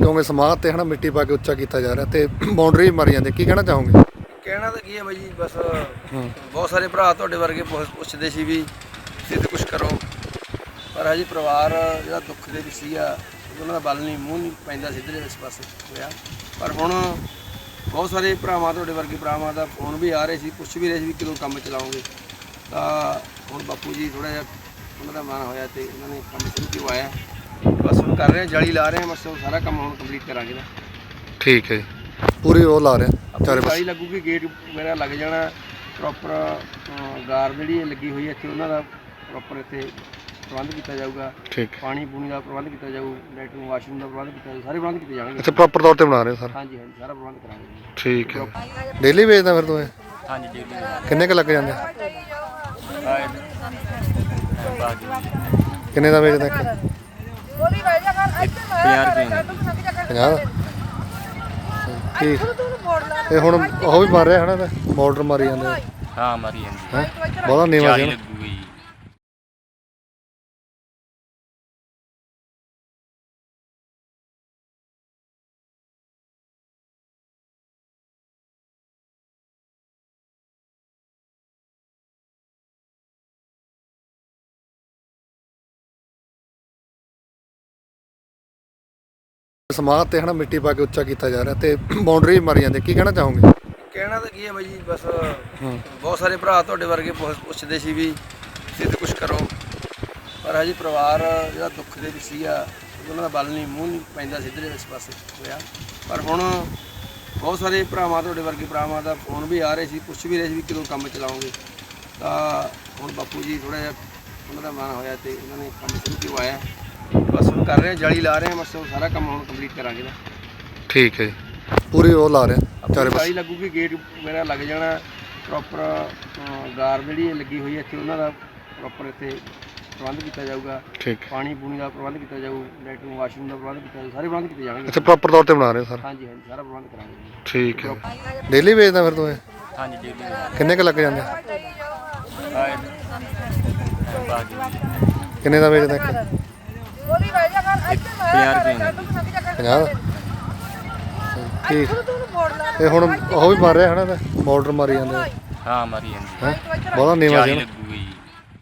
ਕਿਉਂਕਿ ਸਮਾਧ ਤੇ ਹਨਾ ਮਿੱਟੀ ਪਾ ਕੇ ਉੱਚਾ ਕੀਤਾ ਜਾ ਰਿਹਾ ਤੇ ਬਾਉਂਡਰੀ ਮਾਰੀ ਜਾਂਦੇ ਕੀ ਕਹਿਣਾ ਚਾਹੋਗੇ? ਕਹਿਣਾ ਤਾਂ ਕੀ ਹੈ ਬਾਈ ਜੀ ਬਸ ਬਹੁਤ ਸਾਰੇ ਭਰਾ ਤੁਹਾਡੇ ਵਰਗੇ ਪੁੱਛ- ਪੁੱਛਦੇ ਸੀ ਵੀ ਤੁਸੀਂ ਤੇ ਕੁਝ ਕਰੋ ਪਰ ਹਜੇ ਪਰਿਵਾਰ ਜਿਹੜਾ ਦੁੱਖ ਦੇ ਵਿੱਚ ਸੀਗਾ ਉਹਨਾਂ ਦਾ ਬਲ ਨਹੀਂ ਮੂੰਹ ਨਹੀਂ ਪੈਂਦਾ ਸਿੱਧੇ ਇਸ ਪਾਸੇ ਹੋਇਆ। ਪਰ ਹੁਣ ਬਹੁਤ ਸਾਰੇ ਭਰਾਵਾਂ ਤੁਹਾਡੇ ਵਰਗੇ ਭਰਾਵਾਂ ਦਾ ਫੋਨ ਵੀ ਆ ਰਹੇ ਸੀ ਪੁੱਛ ਵੀ ਰਹੇ ਸੀ ਵੀ ਕਦੋਂ ਕੰਮ ਚਲਾਓਗੇ। ਤਾਂ ਹੁਣ ਬਾਪੂ ਜੀ ਥੋੜਾ ਜਿਹਾ ਉਹਨਾਂ ਦਾ ਮਨ ਹੋਇਆ ਤੇ ਉਹਨਾਂ ਨੇ ਕੰਮ ਸ਼ੁਰੂ ਕਰਵਾਇਆ। ਬਸ ਹੁਣ ਕਰ ਰਹੇ ਹਾਂ ਜਾਲੀ ਲਾ ਰਹੇ ਹਾਂ ਬਸ ਉਹ ਸਾਰਾ ਕੰਮ ਹੁਣ ਕੰਪਲੀਟ ਕਰਾਂਗੇ ਨਾ। ਠੀਕ ਹੈ ਜੀ। ਪੂਰੀ ਉਹ ਲਾ ਰਿਹਾ ਚਾਰੇ ਪਾਸੇ। ਲੱਗੂਗੀ ਗੇਟ ਵਗੈਰਾ ਲੱਗ ਜਾਣਾ ਪ੍ਰੋਪਰ ਗਾਰ ਜਿਹੜੀ ਇਹ ਲੱਗੀ ਹੋਈ ਹੈ ਇੱਥੇ ਉਹਨਾਂ ਦਾ ਪ੍ਰੋਪਰ ਇੱਥੇ ਪ੍ਰਬੰਧ ਕੀਤਾ ਜਾਊਗਾ। ਠੀਕ ਹੈ। ਪਾਣੀ ਪੂਣੀ ਦਾ ਪ੍ਰਬੰਧ ਕੀਤਾ ਜਾਊ ਲੈਟਰਿੰਗ ਵਾਸ਼ਰੂਮ ਦਾ ਪ੍ਰਬੰਧ ਕੀਤਾ ਜਾਊ ਸਾਰੇ ਪ੍ਰਬੰਧ ਕੀਤੇ ਜਾਣਗੇ। ਅੱਛਾ ਪ੍ਰੋਪਰ ਤੌਰ ਤੇ ਬਣਾ ਰਹੇ ਹੋ ਸਰ? ਹਾਂਜੀ ਹਾਂਜੀ ਸਾਰਾ ਪ੍ਰਬੰਧ ਕਰਾਂਗੇ। ਜੀ। ਠੀਕ ਹੈ। ਡੇਲੀ ਵੇਚਦਾ ਫਿਰ ਤੂੰ ਇਹ? ਹਾਂਜੀ ਡੇਲੀ ਕਿੰਨੇ ਕ ਲੱਗ ਜਾਂਦੇ ਬਾਕੀ ਕਿੰਨੇ ਦਾ ਵੇਚਦਾ ਇੱਕ ਉਹਦੀ ਰਹਿ ਜਾ ਕਰ ਇੱਥੇ ਮੈਂ 50 ਰੁਪਏ 50 ਠੀਕ ਤੂੰ ਮੋੜ ਲਾ। ਇਹ ਹੁਣ ਉਹ ਵੀ ਮਾਰ ਰਿਹਾ ਹਨਾ ਮੋਟਰ ਮਾਰੀ ਜਾਂਦੇ ਹਾਂ ਮਾਰੀ ਜਾਂਦੀ ਹੈ। ਬਹੁਤਾ ਨੀਵਾ ਸੀ 40 ਨਾ। ਲੱਗੂਗੀ। ਜੀ ਸਮਾਧ ਤੇ ਹਨਾ ਮਿੱਟੀ ਪਾ ਕੇ ਉੱਚਾ ਕੀਤਾ ਜਾ ਰਿਹਾ ਤੇ ਬਾਉਂਡਰੀ ਮਾਰੀ ਜਾਂਦੇ ਕੀ ਕਹਿਣਾ ਚਾਹੋਗੇ? ਕਹਿਣਾ ਤਾਂ ਕੀ ਹੈ ਬਾਈ ਜੀ ਬਸ ਬਹੁਤ ਸਾਰੇ ਭਰਾ ਤੁਹਾਡੇ ਵਰਗੇ ਪੁੱਛ- ਪੁੱਛਦੇ ਸੀ ਵੀ ਤੁਸੀਂ ਤੇ ਕੁਝ ਕਰੋ ਪਰ ਹਜੇ ਪਰਿਵਾਰ ਜਿਹੜਾ ਦੁੱਖ ਦੇ ਵਿੱਚ ਸੀਗਾ ਉਹਨਾਂ ਦਾ ਬਲ ਨਹੀਂ ਮੂੰਹ ਨਹੀਂ ਪੈਂਦਾ ਸਿੱਧੇ ਇਸ ਪਾਸੇ ਹੋਇਆ। ਪਰ ਹੁਣ ਬਹੁਤ ਸਾਰੇ ਭਰਾਵਾਂ ਤੁਹਾਡੇ ਵਰਗੇ ਭਰਾਵਾਂ ਦਾ ਫੋਨ ਵੀ ਆ ਰਹੇ ਸੀ ਪੁੱਛ ਵੀ ਰਹੇ ਸੀ ਵੀ ਕਦੋਂ ਕੰਮ ਚਲਾਓਗੇ। ਤਾਂ ਹੁਣ ਬਾਪੂ ਜੀ ਥੋੜਾ ਜਿਹਾ ਉਹਨਾਂ ਦਾ ਮਨ ਹੋਇਆ ਤੇ ਉਹਨਾਂ ਨੇ ਕੰਮ ਸ਼ੁਰੂ ਕਰਵਾਇਆ। ਬਸ ਹੁਣ ਕਰ ਰਹੇ ਹਾਂ ਜਾਲੀ ਲਾ ਰਹੇ ਹਾਂ ਬਸ ਉਹ ਸਾਰਾ ਕੰਮ ਹੁਣ ਕੰਪਲੀਟ ਕਰਾਂਗੇ ਨਾ। ਠੀਕ ਹੈ ਜੀ। ਪੂਰੀ ਉਹ ਲਾ ਰਿਹਾ ਚਾਰੇ ਪਾਸੇ। ਜਾਲੀ ਲੱਗੂਗੀ ਗੇਟ ਵਗੈਰਾ ਲੱਗ ਜਾਣਾ ਪ੍ਰੋਪਰ ਗਾਰ ਜਿਹੜੀ ਇਹ ਲੱਗੀ ਹੋਈ ਹੈ ਇੱਥੇ ਉਹਨਾਂ ਦਾ ਪ੍ਰੋਪਰ ਇੱਥੇ ਪ੍ਰਬੰਧ ਕੀਤਾ ਜਾਊਗਾ। ਠੀਕ ਹੈ। ਪਾਣੀ ਪੂਣੀ ਦਾ ਪ੍ਰਬੰਧ ਕੀਤਾ ਜਾਊ ਲੈਟਰਿੰਗ ਵਾਸ਼ਰੂਮ ਦਾ ਪ੍ਰਬੰਧ ਕੀਤਾ ਜਾਊ ਸਾਰੇ ਪ੍ਰਬੰਧ ਕੀਤੇ ਜਾਣਗੇ। ਅੱਛਾ ਪ੍ਰੋਪਰ ਤੌਰ ਤੇ ਬਣਾ ਰਹੇ ਹੋ ਸਰ? ਹਾਂਜੀ ਹਾਂਜੀ ਸਾਰਾ ਪ੍ਰਬੰਧ ਕਰਾਂਗੇ। ਜੀ। ਠੀਕ ਹੈ। ਡੇਲੀ ਵੇਚਦਾ ਫਿਰ ਤੂੰ ਇਹ? ਹਾਂਜੀ ਡੇਲੀ ਕਿੰਨੇ ਕ ਲੱਗ ਜਾਂਦੇ? ਆਏ। ਬਾਕੀ ਕਿੰਨੇ ਦਾ ਵੇਚਦਾ ਇੱਕ ਉਹਦੀ ਰਹਿ ਜਾ ਕਰ ਇੱਥੇ ਮੈਂ 50 ਰੁਪਏ ਤੂੰ ਸੰਗ ਜਾ ਕਰ 50 ਠੀਕ ਇਹ ਹੁਣ ਉਹ ਵੀ ਮਾਰ ਰਿਹਾ ਹਨਾ ਮੋਟਰ ਮਾਰੀ ਜਾਂਦੇ ਹਾਂ ਮਾਰੀ ਜਾਂਦੀ ਹੈ? ਬਹੁਤਾ ਨੀਵਾ ਸੀ 40 ਨਾ। ਲੱਗੂਗੀ।